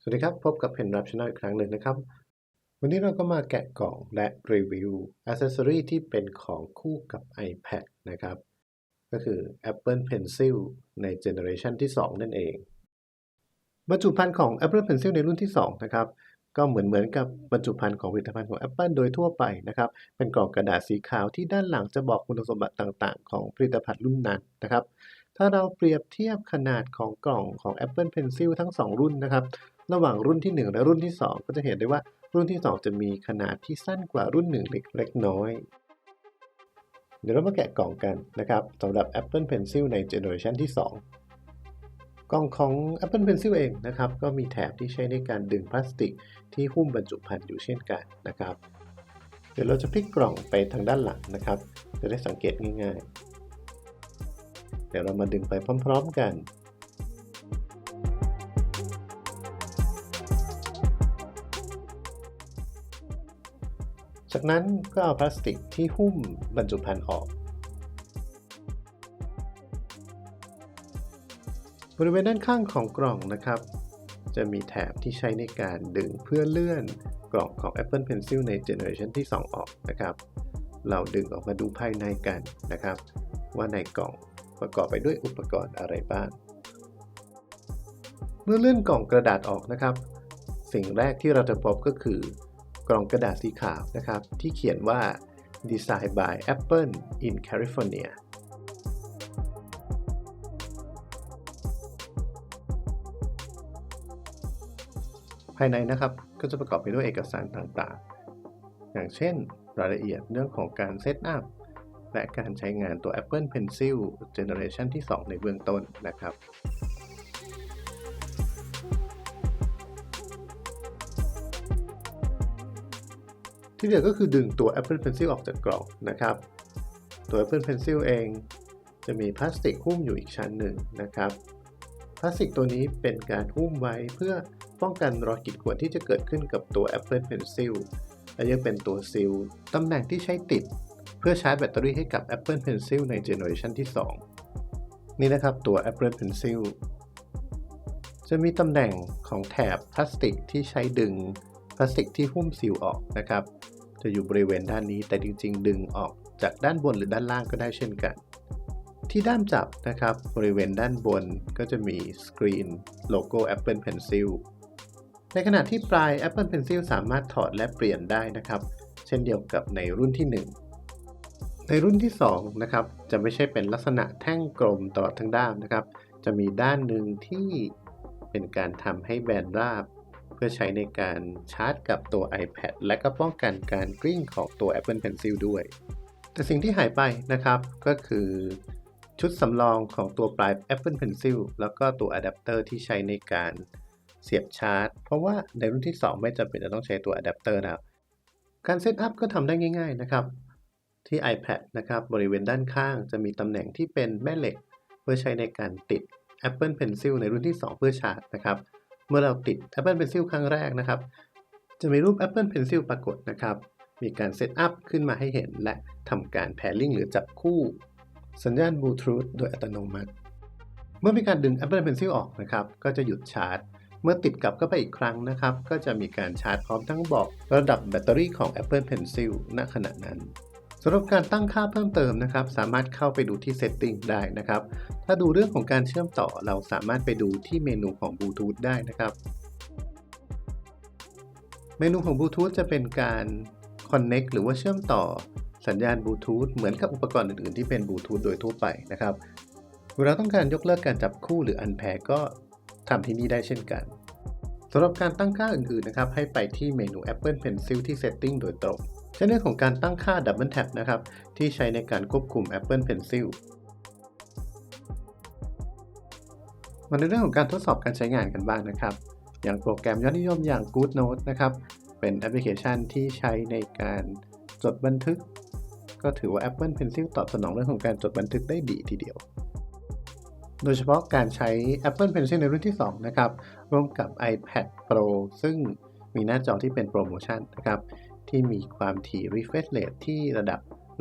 สวัสดีครับ พบกับเพนรับช n น l อีกครั้งหนึ่งนะครับ วันนี้เราก็มาแกะกล่องและรีวิวอ c c e s s o r y ที่เป็นของคู่กับ iPad นะครับ ก็คือ Apple Pencil ในเจเนอเรชันที่ 2 นั่นเองบรรจุภัณฑ์ของ Apple Pencil ในรุ่นที่ 2 นะครับ ก็เหมือนเหมือนกับบรรจุภัณฑ์ของผลิตภัณฑ์ของ Apple โดยทั่วไปนะครับ เป็นกล่องกระดาษสีขาวที่ด้านหลังจะบอกคุณสมบัติต่าง ๆ ของผลิตภัณฑ์รุ่นนั้นนะครับถ้าเราเปรียบเทียบขนาดของกล่องของ Apple Pencil ทั้ง 2 รุ่นนะครับ ระหว่างรุ่นที่ 1 และรุ่นที่ 2 ก็จะเห็นได้ว่ารุ่นที่ 2 จะมีขนาดที่สั้นกว่ารุ่น 1 เล็กเล็กน้อย เดี๋ยวเรามาแกะกล่องกันนะครับสำหรับ Apple Pencil ในเจเนอเรชันที่ 2 กล่องของ Apple Pencil เองนะครับ ก็มีแถบที่ใช้ในการดึงพลาสติกที่หุ้มบรรจุภัณฑ์อยู่เช่นกันนะครับ เดี๋ยวเราจะพลิกกล่องไปทางด้านหลังนะครับ จะได้สังเกตง่ายๆ เดี๋ยวเรามาดึงไปพร้อม ๆ กัน จากนั้นก็เอาพลาสติกที่หุ้มบรรจุภัณฑ์ออก บริเวณด้านข้างของกล่องนะครับ จะมีแถบที่ใช้ในการดึงเพื่อเลื่อนกล่องของ Apple Pencil ในเจเนอเรชันที่ 2 ออกนะครับ เราดึงออกมาดูภายในกันนะครับ ว่าในกล่องประกอบไปด้วยอุปกรณ์อะไรบ้าง เมื่อเลื่อนกล่องกระดาษออกนะครับ สิ่งแรกที่เราจะพบก็คือ กล่องกระดาษสีขาวนะครับ ที่เขียนว่า Design by Apple in California ภายในนะครับก็จะประกอบไปด้วยเอกสารต่างๆ อย่างเช่นรายละเอียดเรื่องของการเซตอัพและการใช้งานตัว Apple Pencil Generation ที่ 2 ในเบื้องต้นนะครับ ที่เหลือก็คือดึงตัว Apple Pencil ออกจากกล่องนะครับ ตัว Apple Pencil เองจะมีพลาสติกหุ้มอยู่อีกชั้นหนึ่งนะครับพลาสติกตัวนี้เป็นการหุ้มไว้เพื่อป้องกันรอยขีดข่วนที่จะเกิดขึ้นกับตัว Apple Pencil และยังเป็นตัวซีลตำแหน่งที่ใช้ติด เพื่อชาร์จแบตเตอรี่ให้กับ Apple Pencil ในเจเนอเรชันที่ 2 นี่นะครับตัว Apple Pencil จะมีตำแหน่งของแถบพลาสติกที่ใช้ดึง พลาสติกที่หุ้มซีลออกนะครับ จะอยู่บริเวณด้านนี้แต่จริง ๆ ดึงออกจากด้านบนหรือด้านล่างก็ได้เช่นกัน ที่ด้ามจับนะครับ บริเวณด้านบนก็จะมีสกรีนโลโก้ Apple Pencil ในขณะที่ปลาย Apple Pencil สามารถถอดและเปลี่ยนได้นะครับ เช่นเดียวกับในรุ่นที่ 1 ในรุ่นที่2นะครับจะไม่ใช่เป็นลักษณะแท่งกลมตลอดทั้งด้านนะครับ จะมีด้านหนึ่งที่เป็นการทำให้แบนราบ พื่อใช้ในการชาร์จกับตัว iPad และก็ป้องกันการกลิ้งของตัว Apple Pencil ด้วย แต่สิ่งที่หายไปนะครับก็คือชุดสำรองของตัวปลาย Apple Pencil แล้วก็ตัวอะแดปเตอร์ที่ใช้ในการเสียบชาร์จ เพราะว่าในรุ่นที่ 2 ไม่จำเป็นจะต้องใช้ตัวอะแดปเตอร์แล้วการเซตอัพก็ทำได้ง่าย ๆนะครับ ที่ iPad นะครับบริเวณด้านข้างจะมีตำแหน่งที่เป็นแม่เหล็ก เพื่อใช้ในการติด Apple Pencil ในรุ่นที่ 2 เพื่อชาร์จนะครับ เมื่อเราติด Apple Pencil ครั้งแรกนะครับ จะมีรูป Apple Pencil ปรากฏนะครับ มีการเซตอัพขึ้นมาให้เห็น และทำการแพ r ลิงหรือจับคู่ สัญญาณบลูทูธโดยอัตโนมัติ เมื่อมีการดึง Apple Pencil ออกนะครับ ก็จะหยุดชาร์จ เมื่อติดกลับเข้าไปอีกครั้งนะครับ ก็จะมีการชาร์จพร้อมทั้งบอก ระดับแบตเตอรี่ของ Apple Pencil ณขณะนั้น สำหรับการตั้งค่าเพิ่มเติมนะครับ สามารถเข้าไปดูที่ Setting ได้นะครับ ถ้าดูเรื่องของการเชื่อมต่อเราสามารถไปดูที่เมนูของบลูทูธได้นะครับ เมนูของบลูทูธจะเป็นการ Connect หรือว่าเชื่อมต่อสัญญาณบลูทูธเหมือนกับอุปกรณ์อื่น ๆ ที่เป็นบลูทูธโดยทั่วไปนะครับเวลาต้องการยกเลิกการจับคู่หรืออันแพรก็ทำที่นี่ได้เช่นกันสำหรับการตั้งค่าอื่น ๆ นะครับ ให้ไปที่เมนู Apple Pencil ที่ Setting โดยตรง ช่นเรื่องของการตั้งค่า Double Tap นะครับ ที่ใช้ในการควบคุม Apple Pencil มาในเรื่องของการทดสอบการใช้งานกันบ้างนะครับ อย่างโปรแกรมยอดนิยมอย่าง GoodNote นะครับ เป็นแอปพลิเคชันที่ใช้ในการจดบันทึก ก็ถือว่า Apple Pencil ตอบสนองเรื่องของการจดบันทึกได้ดีทีเดียว โดยเฉพาะการใช้ Apple Pencil ในรุ่นที่ 2 นะครับ ร่วมกับ iPad Pro ซึ่งมีหน้าจอที่เป็นโปรโมชั่นนะครับ ที่มีความถี่ refresh rate ที่ระดับ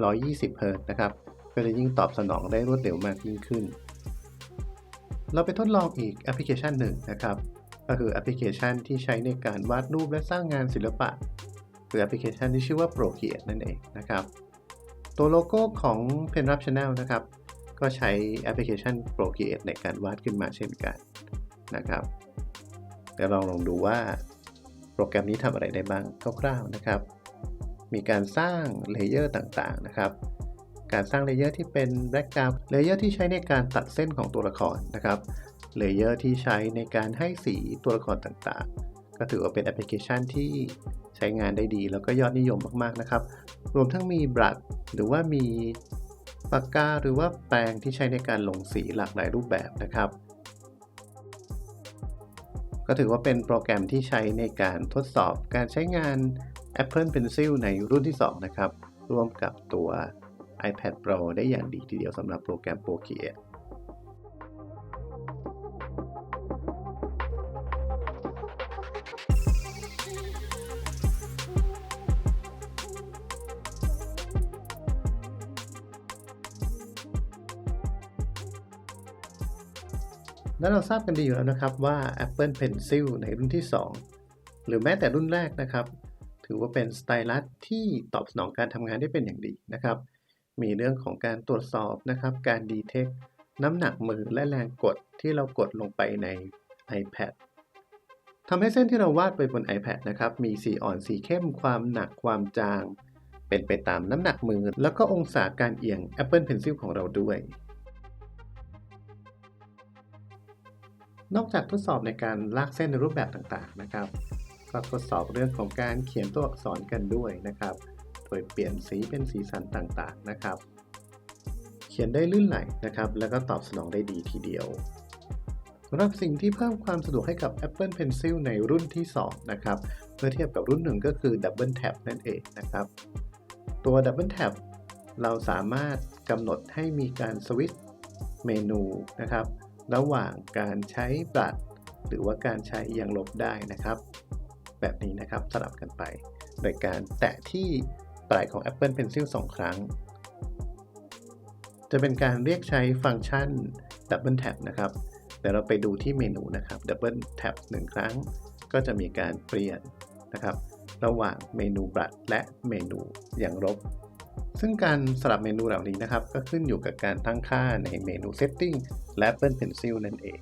120 Hz นะครับ ก็จะยิ่งตอบสนองได้รวดเร็วมากยิ่งขึ้น เราไปทดลองอีกแอปพลิเคชันหนึ่งนะครับ ก็คือแอปพลิเคชันที่ใช้ในการวาดรูปและสร้างงานศิลปะ คือแอปพลิเคชันที่ชื่อว่า Procreate นั่นเองนะครับ ตัวโลโก้ของ PenRap Channel นะครับ ก็ใช้แอปพลิเคชัน Procreate ในการวาดขึ้นมาเช่นกันนะครับ เดี๋ยวลองลองดูว่าโปรแกรมนี้ทำอะไรได้บ้างคร่าวๆนะครับ มีการสร้างเลเยอร์ต่างๆนะครับ การสร้างเลเยอร์ที่เป็นแบ็กกราวด์เลเยอร์ที่ใช้ในการตัดเส้นของตัวละครนะครับเลเยอร์ที่ใช้ในการให้สีตัวละครต่างๆ ก็ถือว่าเป็นแอปพลิเคชันที่ใช้งานได้ดี แล้วก็ยอดนิยมมากๆนะครับ รวมทั้งมีบรัดหรือว่ามีปากกาหรือว่าแปรงที่ใช้ในการลงสีหลากหลายรูปแบบนะครับ ก็ถือว่าเป็นโปรแกรมที่ใช้ในการทดสอบการใช้งาน Apple Pencil ในรุ่นที่ 2 นะครับ ร่วมกับตัว iPad Pro ได้อย่างดีทีเดียวสำหรับโปรแกรม Procreate และเราทราบกันดีอยู่แล้วนะครับว่า Apple Pencil ในรุ่นที่ 2 หรือแม้แต่รุ่นแรกนะครับ ถือว่าเป็นสไตลัสที่ตอบสนองการทำงานได้เป็นอย่างดีนะครับ มีเรื่องของการตรวจสอบนะครับ การดีเทค น้ำหนักมือและแรงกดที่เรากดลงไปใน iPad ทำให้เส้นที่เราวาดไปบน iPad นะครับ มีสีอ่อนสีเข้มความหนักความจาง เป็นไปตามน้ำหนักมือ แล้วก็องศาการเอียง Apple Pencil ของเราด้วย นอกจากทดสอบในการลากเส้นในรูปแบบต่างๆนะครับ ก็ทดสอบเรื่องของการเขียนตัวอักษรกันด้วยนะครับ โดยเปลี่ยนสีเป็นสีสันต่างๆนะครับ เขียนได้ลื่นไหลนะครับ แล้วก็ตอบสนองได้ดีทีเดียวสำหรับสิ่งที่เพิ่มความสะดวกให้กับ Apple Pencil ในรุ่นที่ 2 นะครับ เมื่อเทียบกับรุ่นหนึ่งก็คือ Double Tap นั่นเองนะครับ ตัว Double Tap เราสามารถกำหนดให้มีการสวิตช์เมนูนะครับ ระหว่างการใช้บัตร หรือว่าการใช้เอียงลบได้นะครับ แบบนี้นะครับสลับกันไป โดยการแตะที่ปลายของ Apple Pencil 2 ครั้ง จะเป็นการเรียกใช้ฟังก์ชัน Double Tap นะครับเดี๋ยวเราไปดูที่เมนูนะครับ Double Tap 1 ครั้ง ก็จะมีการเปลี่ยนนะครับ ระหว่างเมนูบัตรและเมนูอย่างลบ ซึ่งการสลับเมนูเหล่านี้นะครับ ก็ขึ้นอยู่กับการตั้งค่าในเมนู Setting และ Apple Pencil นั่นเอง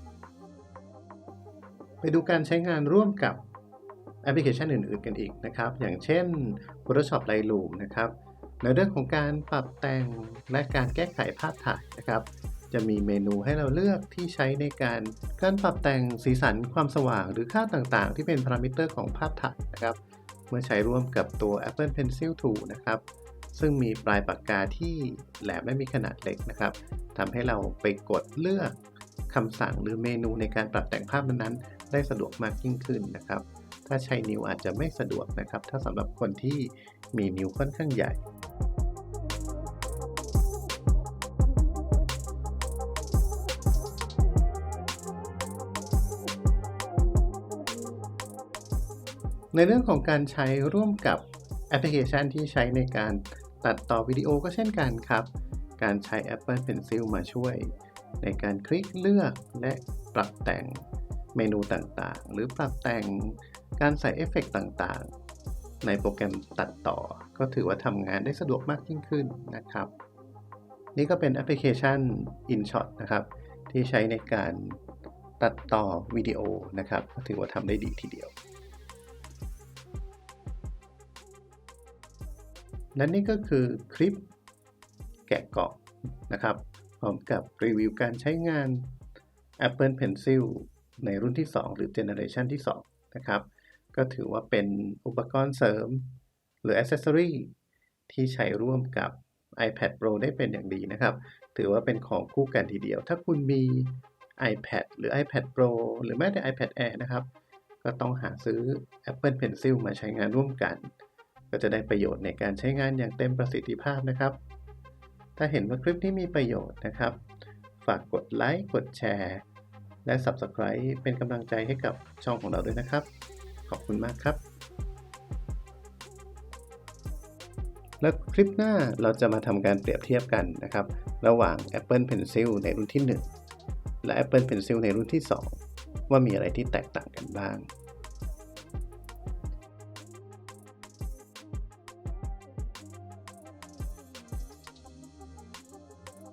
ไปดูการใช้งานร่วมกับ แอปพลิเคชันอื่นๆกันอีกนะครับ อย่างเช่น Photoshop Lightroom นะครับ ในเรื่องของการปรับแต่งและการแก้ไขภาพถ่ายนะครับ จะมีเมนูให้เราเลือกที่ใช้ในการการปรับแต่งสีสันความสว่าง หรือค่าต่างๆ ที่เป็นพารามิเตอร์ของภาพถ่ายนะครับ เมื่อใช้ร่วมกับตัว Apple Pencil 2 นะครับซึ่งมีปลายปากกาที่แหลมและมีขนาดเล็กนะครับทำให้เราไปกดเลือกคำสั่งหรือเมนูในการปรับแต่งภาพนั้นๆ ได้สะดวกมากยิ่งขึ้นนะครับ ถ้าใช้นิ้วอาจจะไม่สะดวกนะครับ ถ้าสำหรับคนที่มีนิ้วค่อนข้างใหญ่ในเรื่องของการใช้ร่วมกับแอปพลิเคชันที่ใช้ในการตัดต่อวิดีโอก็เช่นกันครับ การใช้ Apple Pencil มาช่วย ในการคลิกเลือกและปรับแต่ง เมนูต่างๆ หรือปรับแต่งการใส่เอฟเฟกต่างๆ ในโปรแกรมตัดต่อ ก็ถือว่าทำงานได้สะดวกมากยิ่งขึ้นนะครับ นี่ก็เป็นแอปพลิเคชัน InShot นะครับ ที่ใช้ในการตัดต่อวิดีโอนะครับ ก็ถือว่าทำได้ดีทีเดียวและนี่ก็คือคลิปแกะกล่องนะครับ พร้อมกับรีวิวการใช้งาน Apple Pencil ในรุ่นที่ 2 หรือเจเนอเรชันที่ 2 นะครับ ก็ถือว่าเป็นอุปกรณ์เสริม หรือ Accessory ที่ใช้ร่วมกับ iPad Pro ได้เป็นอย่างดีนะครับ ถือว่าเป็นของคู่กันทีเดียว ถ้าคุณมี iPad หรือ iPad Pro หรือแม้แต่ iPad Air นะครับ ก็ต้องหาซื้อ Apple Pencil มาใช้งานร่วมกัน ก็จะได้ประโยชน์ในการใช้งานอย่างเต็มประสิทธิภาพนะครับ ถ้าเห็นว่าคลิปนี้มีประโยชน์นะครับ ฝากกดไลค์ กดแชร์ และ Subscribe เป็นกำลังใจให้กับช่องของเราด้วยนะครับ ขอบคุณมากครับ แล้วคลิปหน้าเราจะมาทำการเปรียบเทียบกันนะครับ ระหว่าง Apple Pencil ในรุ่นที่ 1 และ Apple Pencil ในรุ่นที่ 2 ว่ามีอะไรที่แตกต่างกันบ้าง